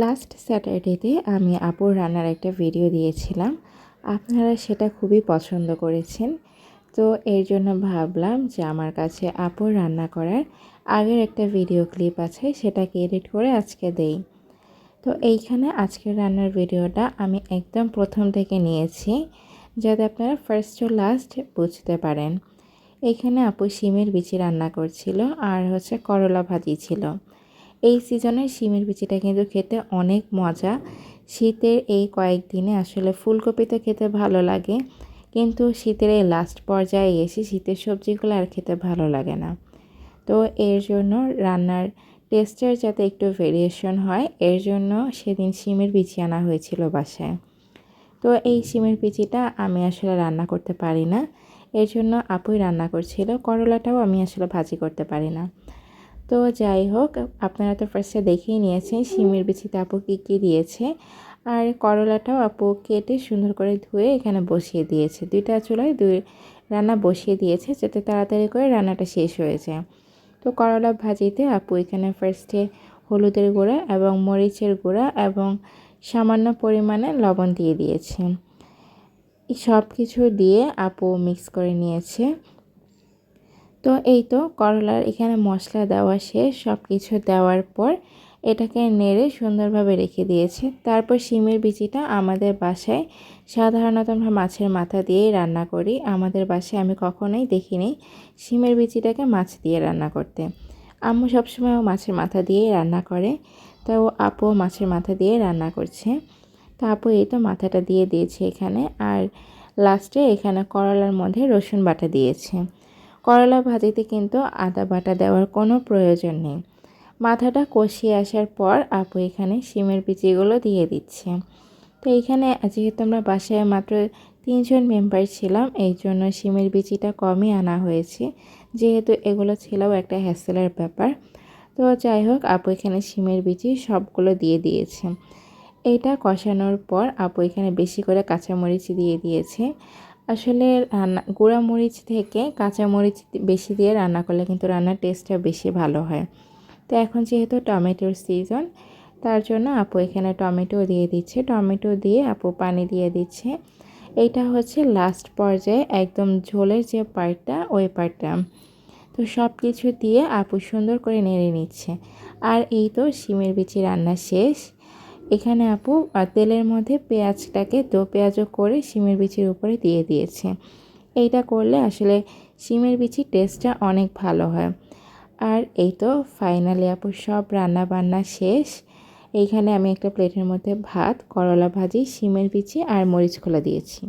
Last স্যাটারডেতে আমি আপুর রান্নার একটা ভিডিও দিয়েছিলাম। আপনারা সেটা খুবই পছন্দ করেছেন। তো এর জন্য ভাবলাম যে আমার কাছে আপুর রান্না করার আগের একটা ভিডিও ক্লিপ আছে, সেটাকে এডিট করে আজকে দেই। তো এইখানে আজকের রান্নার ভিডিওটা আমি একদম প্রথম থেকে নিয়েছি, যাতে আপনারা ফার্স্ট টু লাস্ট বুঝতে পারেন। এইখানে আপু শিমের বিচি রান্না করছিল, আর হচ্ছে করলা ভাজি ছিল। এই সিজনের শিমের বিচিটা কিন্তু খেতে অনেক মজা। শীতের এই কয়েকদিনে আসলে ফুলকপি তো খেতে ভালো লাগে, কিন্তু শীতের এই লাস্ট পর্যায়ে এসে শীতের সবজিগুলো আর খেতে ভালো লাগে না। তো এর জন্য রান্নার টেস্টের যাতে একটু ভেরিয়েশন হয়, এর জন্য সেদিন শিমের বিচি আনা হয়েছিল বাসায়। তো এই শিমের বিচিটা আমি আসলে রান্না করতে পারি না, এর জন্য আপুই রান্না করছিল, করলাটাও আমি আসলে ভাজি করতে পারি না। তো যাই হোক, আপনারা তো ফার্স্টে দেখেই নিয়েছেন শিমের বিচিতে আপু কী কী দিয়েছে। আর করলাটাও আপু কেটে সুন্দর করে ধুয়ে এখানে বসিয়ে দিয়েছে। দুইটা চুলায় দুই রান্না বসিয়ে দিয়েছে যাতে তাড়াতাড়ি করে রান্নাটা শেষ হয়ে যায়। তো করলা ভাজিতে আপু এখানে ফার্স্টে হলুদের গুঁড়া এবং মরিচের গুঁড়া এবং সামান্য পরিমাণে লবণ দিয়ে দিয়েছে। সব কিছু দিয়ে আপু মিক্স করে নিয়েছে। তো এই তো করলার এখানে মশলা দেওয়া শেষ সব কিছু দেওয়ার পর এটাকে নেড়ে সুন্দরভাবে রেখে দিয়েছে। তারপর শিমের বিচিটা আমাদের বাসায় সাধারণত আমরা মাছের মাথা দিয়েই রান্না করি। আমাদের বাসায় আমি কখনোই দেখিনি শিমের বিচিটাকে মাছ দিয়ে রান্না করতে। আম্মু সবসময় মাছের মাথা দিয়েই রান্না করে, তো আপু মাছের মাথা দিয়ে রান্না করছে। তো আপু এই তো মাথাটা দিয়ে দিয়েছে এখানে, আর লাস্টে এখানে করলার মধ্যে রসুন বাটা দিয়েছে। করলা ভাজিতে কিন্তু আদা বাটা দেওয়ার কোনো প্রয়োজন নেই। মাথাটা কষিয়ে আসার পর আপু এখানে শিমের বিচিগুলো দিয়ে দিচ্ছে। তো এখানে যেহেতু আমরা বাসায় মাত্র তিনজন মেম্বার ছিলাম, এই জন্য শিমের বিচিটা কমই আনা হয়েছে। যেহেতু এগুলো ছিল একটা হ্যাসেলের ব্যাপার। তো যাই হোক, আপু এখানে শিমের বিচি সবগুলো দিয়ে দিয়েছে। এটা কষানোর পর আপু এখানে বেশি করে কাঁচামরিচ দিয়ে দিয়েছে। আসলে রান্না, গুঁড়া মরিচ থেকে কাঁচা মরিচ বেশি দিয়ে রান্না করলে কিন্তু রান্নার টেস্টটা বেশি ভালো হয়। তো এখন যেহেতু টমেটোর সিজন তার জন্য আপু এখানে টমেটো দিয়ে দিচ্ছে। টমেটো দিয়ে আপু পানি দিয়ে দিচ্ছে। এইটা হচ্ছে লাস্ট পর্যায়ে একদম ঝোলের যে পার্টটা ওই পার্টটা তো সব কিছু দিয়ে আপু সুন্দর করে নেড়ে নিচ্ছে। আর এই তো শিমের বিচি রান্না শেষ। এখানে আপু তেলের মধ্যে পেঁয়াজটাকে দো পেঁয়াজও করে শিমের বিচির উপরে দিয়ে দিয়েছে। এইটা করলে আসলে শিমের বিচির টেস্টটা অনেক ভালো হয়। আর এই তো ফাইনালি আপু, সব রান্না বান্না শেষ। এইখানে আমি একটা প্লেটের মধ্যে ভাত, করলা ভাজি, শিমের বিচি আর মরিচ খোলা দিয়েছি।